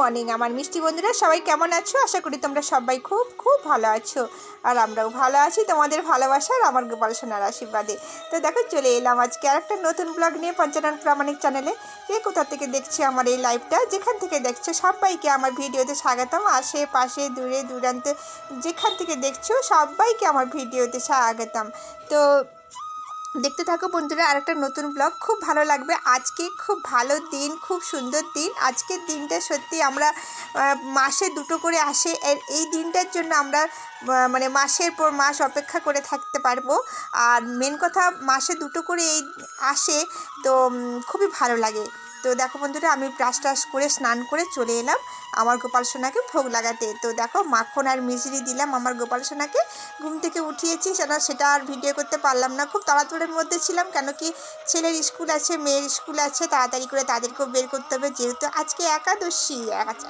Morning আমার মিষ্টি বন্ধুরা, সবাই কেমন আছো? আশা করি তোমরা সবাই খুব খুব ভালো আছো। আর আমরাও ভালো আছি, তোমাদের ভালোবাসার আমার গোপাল সোনার আশীর্বাদে। তো দেখো, চলে এলাম আজকে আর একটা নতুন ব্লগ নিয়ে পঞ্চানন প্রামাণিক চ্যানেলে কে কোথা থেকে দেখছে আমার এই লাইভটা যেখান থেকে দেখছ, সবাইকে আমার ভিডিওতে স্বাগতম। আশেপাশে দূরে, দূরান্তে যেখান থেকে দেখছ, সবাইকে আমার ভিডিওতে স্বাগতম। তো দেখতে থাকো বন্ধুরা আর একটা নতুন ব্লগ খুব ভালো লাগবে। আজকে খুব ভালো দিন, খুব সুন্দর দিন। আজকের দিনটা সত্যি আমরা মাসে দুটো করে আসে। এই দিনটার জন্য আমরা মানে মাসের পর মাস অপেক্ষা করে থাকতে পারব। আর মেন কথা, মাসে দুটো করে এই আসে, তো খুবই ভালো লাগে। তো দেখো বন্ধুরা, আমি ব্রাশ টাশ করে স্নান করে চলে এলাম আমার গোপাল সোনাকে ভোগ লাগাতে। তো দেখো, মাখন আর মিশরি দিলাম আমার গোপাল সোনাকে। ঘুম থেকে উঠিয়েছি, সেটা সেটা আর ভিডিও করতে পারলাম না। খুব তাড়াতাড়ির মধ্যে ছিলাম, কেন কি ছেলের স্কুল আছে, মেয়ের স্কুল আছে, তাড়াতাড়ি করে তাদেরকেও বের করতে হবে। যেহেতু আজকে একাদশী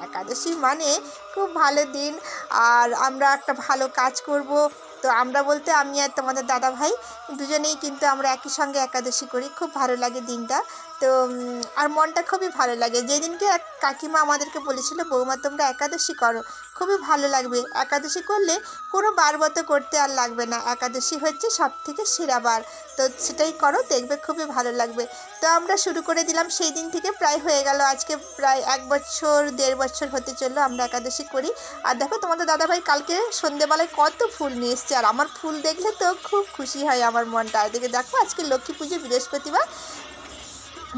একাদশী মানে খুব ভালো দিন, আর আমরা একটা ভালো কাজ করব। তো আমরা বলতে আমি আর তোমাদের দাদা ভাই দুজনেই কিন্তু আমরা একই সঙ্গে একাদশী করি। খুব ভালো লাগে দিনটা। তো আর মনটা খুবই ভালো লাগে। যেদিনকে এক কাকিমা আমাদেরকে বলেছিল, বৌমা, তোমরা একাদশী করো। খুবই ভালো লাগবে। একাদশী করলে কোনো বারবত করতে আর লাগবে না। একাদশী হচ্ছে সব থেকে সেরা বার। তো সেটাই করো, দেখবে খুবই ভালো লাগবে। তো আমরা শুরু করে দিলাম। সেই দিন থেকে প্রায় হয়ে গেল। আজকে প্রায় এক বছর, দেড় বছর হতে চলল আমরা একাদশী করি। আর দেখো তোমাদের দাদাভাই কালকে সন্ধেবেলায় কত ফুল নিয়ে এসছে। আর আমার ফুল দেখলে তো খুব খুশি হয় আমার মনটা। এদিকে দেখো আজকে লক্ষ্মী পুজো, বৃহস্পতিবার।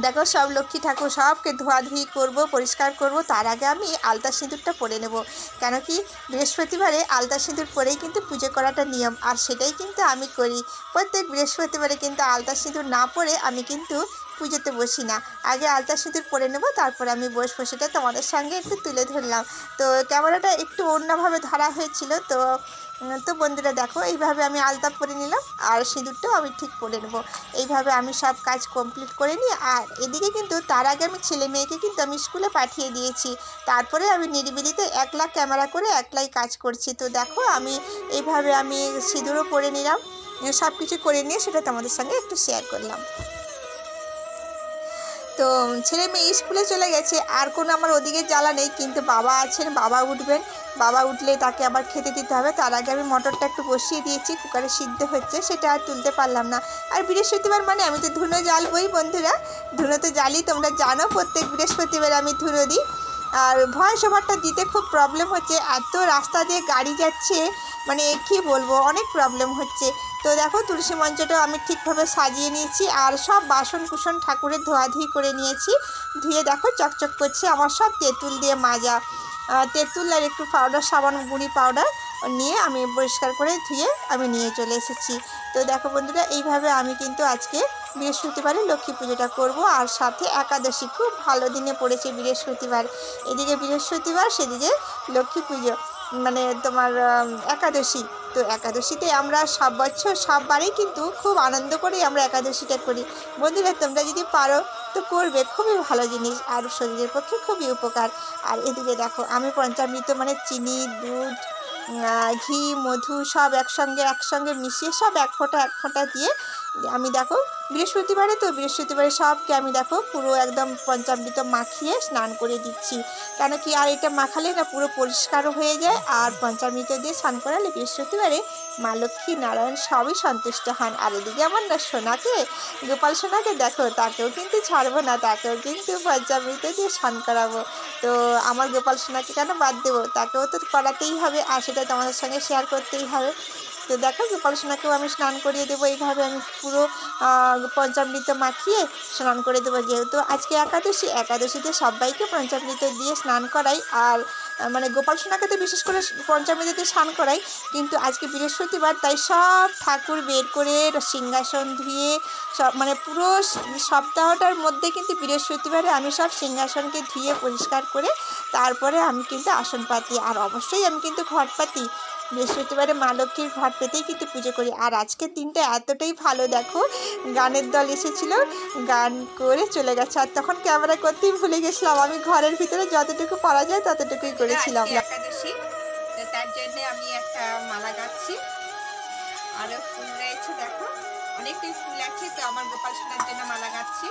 দেখো, সব লক্ষ্মী ঠাকুর সবকে ধোয়াধুয়ি করব, পরিষ্কার করব, তার আগে আমি আলতা সিঁদুরটা পরে নেব। কেন কি, বৃহস্পতিবারে আলতা সিঁদুর পরেই কিন্তু পুজো করাটা নিয়ম, আর সেটাই কিন্তু আমি করি। প্রত্যেক বৃহস্পতিবারে কিন্তু আলতা সিঁদুর না পরে আমি কিন্তু পুজোতে বসি না। আগে আলতা সিঁদুর পরে নেব, তারপর আমি বসবো, সেটা তোমাদের সঙ্গে একটু তুলে ধরলাম। তো ক্যামেরাটা একটু অন্যভাবে ধরা হয়েছিল, তো তো বন্ধুরা দেখো, এইভাবে আমি আলতা পরে নিলাম, আর সিঁদুরটাও আমি ঠিক পরে নেব। এইভাবে আমি সব কাজ কমপ্লিট করে নিই আর এদিকে কিন্তু তার আগে আমি ছেলে মেয়েকে কিন্তু আমি স্কুলে পাঠিয়ে দিয়েছি। তারপরে আমি নিরিবিলিতে একলা ক্যামেরা করে একলাই কাজ করছি। তো দেখো, আমি এইভাবে আমি সিঁদুরও পরে নিলাম সব কিছু করে নিয়ে সেটা তোমাদের সঙ্গে একটু শেয়ার করলাম। তো ছেলে মেয়ে স্কুলে চলে গেছে, আর কোনো আমার ওদিকে জ্বালা নেই, কিন্তু বাবা আছেন, বাবা উঠবেন। বাবা উঠলে তাকে আবার খেতে দিতে হবে। তার আগে আমি মটরটা একটু বসিয়ে দিয়েছি, কুকারে সিদ্ধ হচ্ছে, সেটা আর তুলতে পারলাম না। আর বৃহস্পতিবার মানে আমি তো ধুনো জ্বালবই বন্ধুরা। ধুনো তো জ্বালি তোমরা জানো, প্রত্যেক বৃহস্পতিবার আমি ধুনো দিই। আর ভয়েস ওভারটা দিতে খুব প্রবলেম হচ্ছে। এত রাস্তা দিয়ে গাড়ি যাচ্ছে মানে কী বলব, অনেক প্রবলেম হচ্ছে। তো দেখো তুলসী মঞ্চটা আমি ঠিকভাবে সাজিয়ে নিয়েছি আর সব বাসন কুসন ঠাকুরের ধোয়াধুয়ি করে নিয়েছি। ধুয়ে দেখো চকচক করছে, আমার সব তেঁতুল দিয়ে মাজা। তেঁতুল আর একটু পাউডার সাবান, গুঁড়ি পাউডার নিয়ে আমি পরিষ্কার করে ধুয়ে আমি নিয়ে চলে এসেছি। তো দেখো বন্ধুরা, এইভাবে আমি কিন্তু আজকে বৃহস্পতিবারে লক্ষ্মী পুজোটা করব আর সাথে একাদশী খুব ভালো দিনে পড়েছে বৃহস্পতিবার। এদিকে বৃহস্পতিবার, সেদিকে লক্ষ্মী পুজো মানে তোমার একাদশী। তো একাদশীতে আমরা সব বছর সববারেই কিন্তু খুব আনন্দ করে আমরা একাদশীটা করি। বন্ধুরা, তোমরা যদি পারো তো করবে, খুবই ভালো জিনিস আর শরীরের পক্ষে খুবই উপকার। আর এদিকে দেখো, আমি পঞ্চামৃত মানে চিনি, দুধ ঘি মধু সব একসঙ্গে একসঙ্গে মিশিয়ে সব এক ফোঁটা এক ফোঁটা দিয়ে আমি দেখো বৃহস্পতিবারে তো বৃহস্পতিবারে সবকে আমি দেখো, পুরো একদম পঞ্চামৃত মাখিয়ে স্নান করে দিচ্ছি। কেন কি আর এটা মাখালে না পুরো পরিষ্কারও হয়ে যায়, আর পঞ্চামৃত দিয়ে স্নান করালে বৃহস্পতিবারে মা লক্ষ্মী নারায়ণ সবই সন্তুষ্ট হন। আর এদিকে আমার না সোনাকে, গোপাল সোনাকে দেখো, তাকেও কিন্তু ছাড়বো না, তাকেও কিন্তু পঞ্চামৃত দিয়ে স্নান করাবো। তো আমার গোপাল সোনাকে কেন বাদ দেবো? তাকেও তো করাতেই হবে, আর সেটা তোমাদের সঙ্গে শেয়ার করতেই হবে। তো দেখো গোপাল সোনাকেও আমি স্নান করিয়ে দেবো। এইভাবে আমি পুরো পঞ্চামৃত মাখিয়ে স্নান করে দেবো যেহেতু আজকে একাদশী। একাদশীতে সবাইকে পঞ্চামৃত দিয়ে স্নান করাই আর মানে গোপাল সোনাকে তো বিশেষ করে পঞ্চামৃত দিয়ে স্নান করাই, কিন্তু আজকে বৃহস্পতিবার, তাই সব ঠাকুর বের করে সিংহাসন ধুয়ে সব মানে পুরো সপ্তাহটার মধ্যে কিন্তু বৃহস্পতিবারে আমি সব সিংহাসনকে ধুয়ে পরিষ্কার করে তারপরে আমি কিন্তু আসন পাতি আর অবশ্যই আমি কিন্তু ঘট পাতি বৃহস্পতিবারে মা লক্ষ্মীর ঘর পেতেই কিন্তু পুজো করি। আর আজকের দিনটা এতটাই ভালো দেখো গানের দল এসেছিল গান করে চলে গেছে। আর তখন ক্যামেরা করতেই ভুলে গেছিলাম আমি ঘরের ভিতরে যতটুকু পারা যায় ততটুকুই করেছিলাম। একাদশী তার জন্য আমি একটা মালা গাচ্ছি আরও ফুল রয়েছে দেখো। অনেকটাই ফুল আছে তো আমার গোপাল সোনার জন্য মালা গাচ্ছি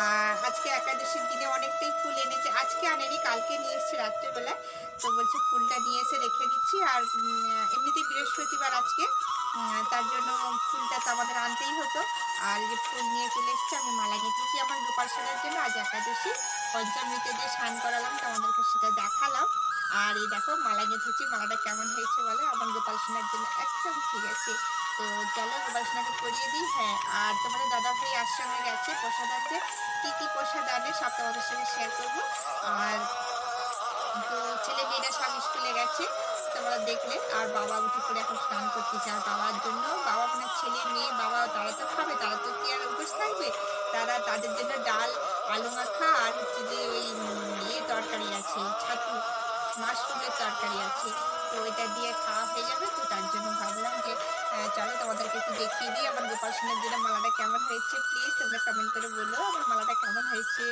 আর আজকে একাদশীর দিনে অনেকটাই ফুল এনেছে। আজকে আনেনি কালকে নিয়ে এসছে রাত্রেবেলায়। তো বলছে ফুলটা নিয়ে এসে রেখে দিচ্ছি। আর বৃহস্পতিবার আজকে। তার জন্য ফুলটা তো আমাদের আনতেই হতো। আর যে ফুল নিয়ে চলে এসছে, আমি মালা গেঁথেছি আমার গোপাল সোনার জন্য। আজ একাদশী। পঞ্চমীতে যে স্নান করালাম তোমাদেরকে সেটা দেখালাম। আর এই দেখো, মালা গেঁথেছি। মালাটা কেমন হয়েছে বলো? আমার গোপাল সোনার জন্য একদম ঠিক আছে। তো চলো, গোপাল সোনাকে পরিয়ে দিই। হ্যাঁ আর তোমাদের দাদা ভাই আশ্রমে গেছে প্রসাদ আনতে। কী কী প্রসাদ আনে সব তোমাদের সঙ্গে শেয়ার করব। আর তো ছেলে মেয়েরা সব স্কুলে গেছে। তোমরা দেখলে আর বাবা উঠে করে এখন স্নান করতেছে। আর বাবার জন্য বাবা মানে ছেলে, মেয়ে, বাবা তারা তো খাবে, তারা তো কি আর উপোস থাকবে? তারা তাদের জন্য ডাল, আলু মাখা আর হচ্ছে যে ওই ইয়ে তরকারি আছে, ছাতু, মাশরুমের তরকারি আছে। তো ওইটা দিয়ে খাওয়া হয়ে যাবে। তো তার জন্য ভাবলাম যে চলো তোমাদেরকে একটু দেখিয়ে দিই আমার গোপাল সোনার জন্য মালাটা কেমন হয়েছে। প্লিজ তোমরা কমেন্ট করে বলো আমার মালাটা কেমন হয়েছে।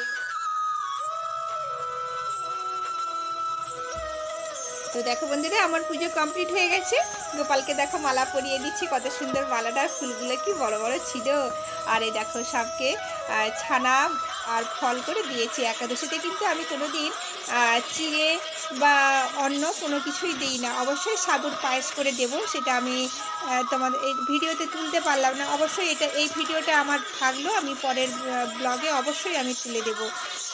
তো দেখো বন্ধুরা, আমার পুজো কমপ্লিট হয়ে গেছে। গোপালকে দেখো মালা পরিয়ে দিচ্ছি, কত সুন্দর মালাটা ফুলগুলো কি বড় বড় ছিল। আর এই দেখো সবকে ছানা আর ফল করে দিয়েছি। একাদশীতে কিন্তু আমি কোনো দিন চিড়ে বা অন্য কোনো কিছুই দিই না। অবশ্যই সাবুর পায়েস করে দেব, সেটা আমি তোমাদের এই ভিডিওতে তুলতে পারলাম না। অবশ্যই এটা, এই ভিডিওটা আমার থাকল, আমি পরের ব্লগে অবশ্যই আমি তুলে দেব।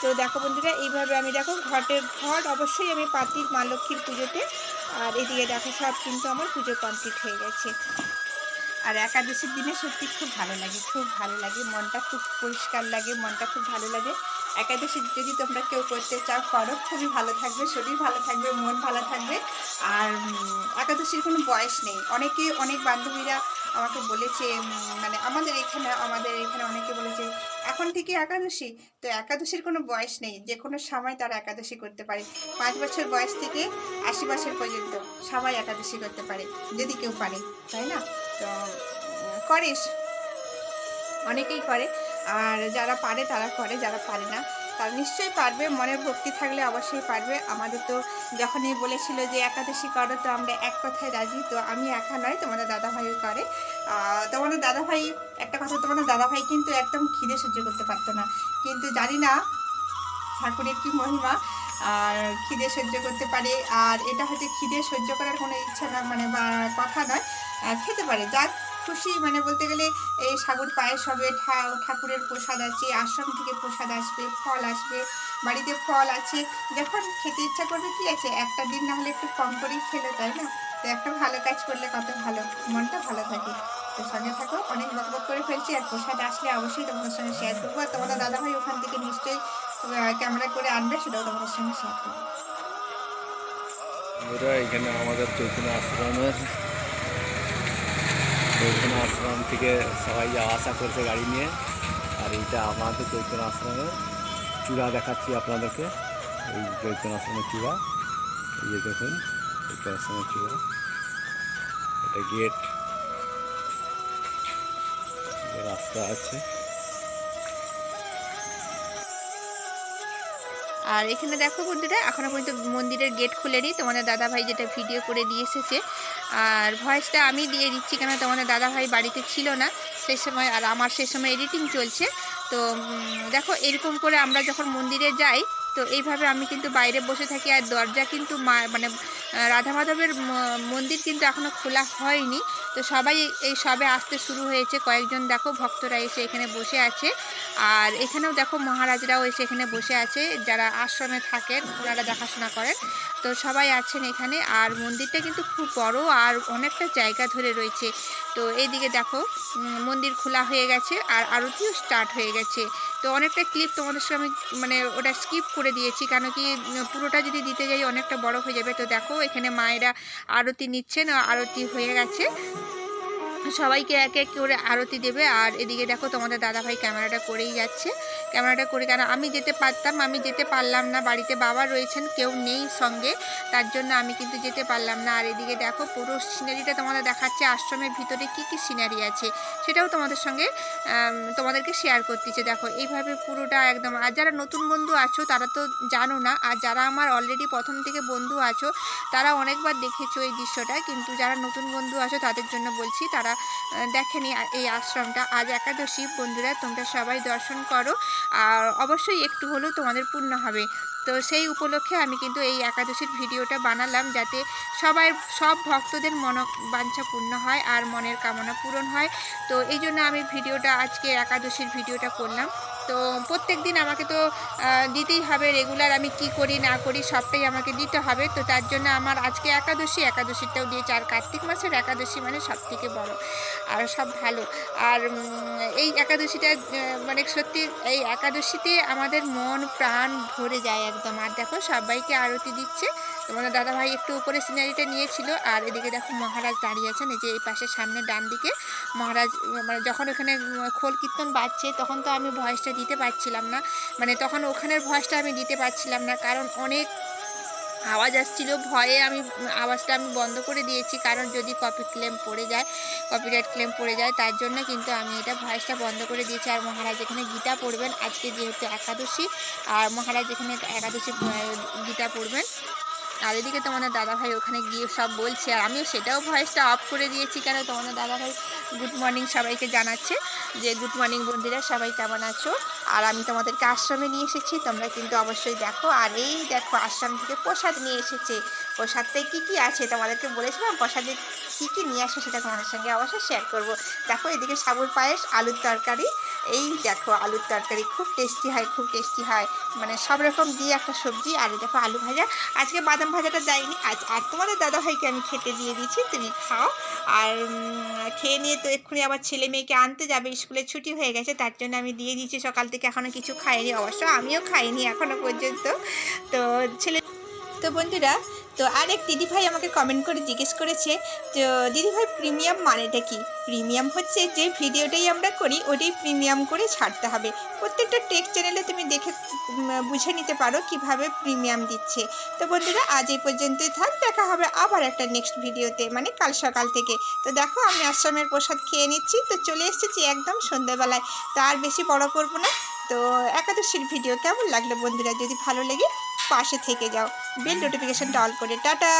তো দেখো বন্ধুরা, এইভাবে আমি দেখো ঘটের ঘট অবশ্যই আমি পাতির মা লক্ষ্মীর পুজোতে, আর এদিকে দেখো সব কিন্তু আমার পুজো কমপ্লিট হয়ে গেছে। আর একাদশীর দিনে সত্যি খুব ভালো লাগে, খুব ভালো লাগে, মনটা খুব পরিষ্কার লাগে, মনটা খুব ভালো লাগে। একাদশী যদি তোমরা কেউ করতে চাও, করো, খুবই ভালো থাকবে, শরীর ভালো থাকবে, মন ভালো থাকবে। আর একাদশীর কোনো বয়স নেই। অনেকে, অনেক বান্ধবীরা আমাকে বলেছে মানে আমাদের এখানে আমাদের এখানে অনেকে বলেছে, এখন থেকে একাদশী? তো একাদশীর কোনো বয়স নেই। যে কোনো সময় তারা একাদশী করতে পারে। পাঁচ বছর বয়স থেকে আশি বছর পর্যন্ত সবাই একাদশী করতে পারে, যদি কেউ পারে। তাই না? তো করিস অনেকেই করে। আর যারা পারে, তারা করে। যারা পারে না, তারা নিশ্চয়ই পারবে। মনের ভক্তি থাকলে অবশ্যই পারবে। আমাদের তো যখনই বলেছিল যে একাদশী করো, তো আমরা এক কথায় রাজি। তো আমি একা নয়, তোমাদের দাদাভাইও করে। তোমাদের দাদাভাই, একটা কথা, তোমাদের দাদাভাই কিন্তু একদম খিদে সহ্য করতে পারতো না। কিন্তু জানি না, ঠাকুরের কি মহিমা, আর খিদে সহ্য করতে পারে। আর এটা হচ্ছে খিদে সহ্য করার কোনো ইচ্ছা না মানে বা কথা নয়। খেতে পারে। যার খুশি মানে বলতে গেলে এই সাগর পায়েস হবে ঠাকুরের প্রসাদ আছে, আশ্রম থেকে প্রসাদ আসবে, ফল আসবে, বাড়িতে ফল আছে। যখন খেতে ইচ্ছা করবে কি আছে, একটা দিন না হলে একটু কম করেই খেলে, তাই না? তো একটা ভালো কাজ করলে কত ভালো, মনটা ভালো থাকে। তো সঙ্গে থাকো, অনেক বক বক করে ফেলছি, আর প্রসাদ আসলে অবশ্যই তোমাদের সঙ্গে শেয়ার করব। আর তোমাদের দাদাভাই ওখান থেকে নিশ্চয়ই ক্যামেরা করে আনবে, সেটাও তোমাদের সঙ্গে শেয়ার করব। এখানে আমাদের চৈতন্য আশ্রমের চৈতন্য আশ্রম থেকে সবাই আসা করছে গাড়ি নিয়ে। আর এইটা আমাদের চৈতন্য আশ্রমের চূড়া দেখাচ্ছি আপনাদেরকে। এই চৈতন্য আশ্রমের চূড়া। এই যে দেখুন, চৈতন্য আশ্রমের চূড়া। এটা গেট। রাস্তা আছে। আর এখানে দেখো বন্ধুরা, এখনও পর্যন্ত মন্দিরের গেট খুলেনি। তোমাদের দাদা ভাই যেটা ভিডিও করে দিয়ে এসেছে আর ভয়েসটা আমি দিয়ে দিচ্ছি কেন তোমাদের দাদা ভাই বাড়িতে ছিল না সেই সময় আর আমার সেই সময় এডিটিং চলছে। তো দেখো এরকম করে আমরা যখন মন্দিরে যাই, তো এইভাবে আমি কিন্তু বাইরে বসে থাকি আর দরজা কিন্তু মা মানে রাধা মাধবের মন্দির কিন্তু এখনও খোলা হয়নি। তো সবাই এই সবে আসতে শুরু হয়েছে। কয়েকজন দেখো ভক্তরা এসে এখানে বসে আছে। আর এখানেও দেখো মহারাজরাও এসে এখানে বসে আছে। যারা আশ্রমে থাকেন, ওনারা দেখাশোনা করেন। তো সবাই আছেন এখানে। আর মন্দিরটা কিন্তু খুব বড় আর অনেকটা জায়গা ধরে রয়েছে। তো এইদিকে দেখো মন্দির খোলা হয়ে গেছে আর আরতিও স্টার্ট হয়ে গেছে। তো অনেকটা ক্লিপ তোমাদের সঙ্গে আমি মানে ওটা স্কিপ করে দিয়েছি কেন কি পুরোটা যদি দিতে যাই অনেকটা বড় হয়ে যাবে। তো দেখো, এখানে মায়েরা আরতি নিচ্ছেন, আরতি হয়ে গেছে। সবাইকে এক এক করে আরতি দেবে। আর এদিকে দেখো তোমাদের দাদাভাই ক্যামেরাটা করেই যাচ্ছে। ক্যামেরাটা করে কেন? আমি যেতে পারতাম, আমি যেতে পারলাম না। বাড়িতে বাবা রয়েছেন, কেউ নেই সঙ্গে। তার জন্য আমি কিন্তু যেতে পারলাম না। আর এদিকে দেখো পুরো সিনারিটা তোমাদের দেখাচ্ছে, আশ্রমের ভিতরে কি কি সিনারি আছে সেটাও তোমাদের সঙ্গে তোমাদেরকে শেয়ার করতেছে। দেখো এইভাবে পুরোটা একদম। আর যারা নতুন বন্ধু আছো, তারা তো জানো না, আর যারা আমার অলরেডি প্রথম থেকে বন্ধু আছো, তারা অনেকবার দেখেছ এই দৃশ্যটা। কিন্তু যারা নতুন বন্ধু আছো, তাদের জন্য বলছি, তারা আহ, দেখেনি এই আশ্রমটা। আজ একাদশী। বন্ধুরা তোমরা সবাই দর্শন করো। আর অবশ্যই একটু হলেও তোমাদের পূর্ণ হবে। তো সেই উপলক্ষে আমি কিন্তু এই একাদশীর ভিডিওটা বানালাম যাতে সবাই সব ভক্তদের মন বাঞ্ছা পূর্ণ হয় আর মনের কামনা পূরণ হয়। তো এই জন্য আমি ভিডিওটা আজকে একাদশীর ভিডিওটা করলাম। তো প্রত্যেক দিন আমাকে তো দিতেই হবে রেগুলার আমি কি করি, না করি সবটাই আমাকে দিতে হবে। তো তার জন্য আমার আজকে একাদশী, একাদশীটাও দিয়েছে আর কার্তিক মাসের একাদশী মানে সব থেকে বড় আর সব ভালো। আর এই একাদশীটা মানে সত্যি এই একাদশীতে আমাদের মন, প্রাণ ভরে যায় একদম। আর দেখো সবাইকে আরতি দিচ্ছে। তোমাদের দাদাভাই একটু উপরে সিনারিটা নিয়েছিল। আর এদিকে দেখো মহারাজ দাঁড়িয়ে আছেন, এই যে এই পাশে সামনে ডান দিকে মহারাজ মানে যখন ওখানে খোল কীর্তন বাজছে, তখন তো আমি ভয়েসটা দিতে পারছিলাম না। মানে তখন ওখানের ভয়েসটা আমি দিতে পারছিলাম না, কারণ অনেক আওয়াজ আসছিল, ভয়ে আমি আওয়াজটা আমি বন্ধ করে দিয়েছি, কারণ যদি কপি ক্লেম পড়ে যায় কপিরাইট ক্লেম পড়ে যায়, তার জন্য কিন্তু আমি এটা ভয়েসটা বন্ধ করে দিয়েছি। আর মহারাজ এখানে গীতা পড়বেন, আজকে যেহেতু একাদশী, আর মহারাজ এখানে একাদশী গীতা পড়বেন। আর এদিকে তোমাদের দাদাভাই ওখানে গিয়ে সব বলছে, আর আমিও সেটাও ভয়েসটা অফ করে দিয়েছি কেন তোমাদের দাদাভাই গুড মর্নিং সবাইকে জানাচ্ছে যে গুড মর্নিং বন্ধুরা সবাই কেমন আছো? আর আমি তোমাদেরকে আশ্রমে নিয়ে এসেছি, তোমরা কিন্তু অবশ্যই দেখো। আর এই দেখো আশ্রম থেকে প্রসাদ নিয়ে এসেছে। প্রসাদটায় কী কী আছে তোমাদেরকে বলেছিলাম? প্রসাদে কী কী নিয়ে আসো সেটা তোমাদের সঙ্গে অবশ্যই শেয়ার করব। দেখো এদিকে সাবুর পায়েস, আলুর তরকারি। এই দেখো আলুর তরকারি খুব টেস্টি হয়, খুব টেস্টি হয়। মানে সব রকম দিয়ে একটা সবজি, আর এই দেখো আলু ভাজা। আজকে বাদাম ভাজাটা দেয়নি। আজ আর তোমাদের দাদাভাইকে আমি খেতে দিয়ে দিয়েছি, তুমি খাও। আর খেয়ে নিয়ে তো এক্ষুনি আবার ছেলে মেয়েকে আনতে যাবে, স্কুলে ছুটি হয়ে গেছে, তার জন্য আমি দিয়ে দিয়েছি, সকাল থেকে এখনও কিছু খাইনি, অবশ্য আমিও খাইনি এখনও পর্যন্ত। তো ছেলে তো বন্ধুরা তো আর আরেক দিদিভাই আমাকে কমেন্ট করে জিজ্ঞেস করেছে তো দিদিভাই প্রিমিয়াম মানেটা কি? প্রিমিয়াম হচ্ছে যে ভিডিওটাই আমরা করি, ওটাই প্রিমিয়াম করে ছাড়তে হবে। প্রত্যেকটা টেক চ্যানেলে তুমি দেখে বুঝে নিতে পারো কীভাবে প্রিমিয়াম দিচ্ছে। তো বন্ধুরা, আজ এই পর্যন্তই থাক, দেখা হবে আবার একটা নেক্সট ভিডিওতে মানে কাল সকাল থেকে। তো দেখো, আমি আশ্রমের প্রসাদ খেয়ে নিচ্ছি, তো চলে এসেছি একদম সন্ধ্যাবেলায়। তো আর বেশি বড় করব না। তো একাদশীর ভিডিও কেমন লাগল বন্ধুরা? যদি ভালো লেগে পাশে থেকে যাও। বেল নোটিফিকেশনটা অল করে। টাটা।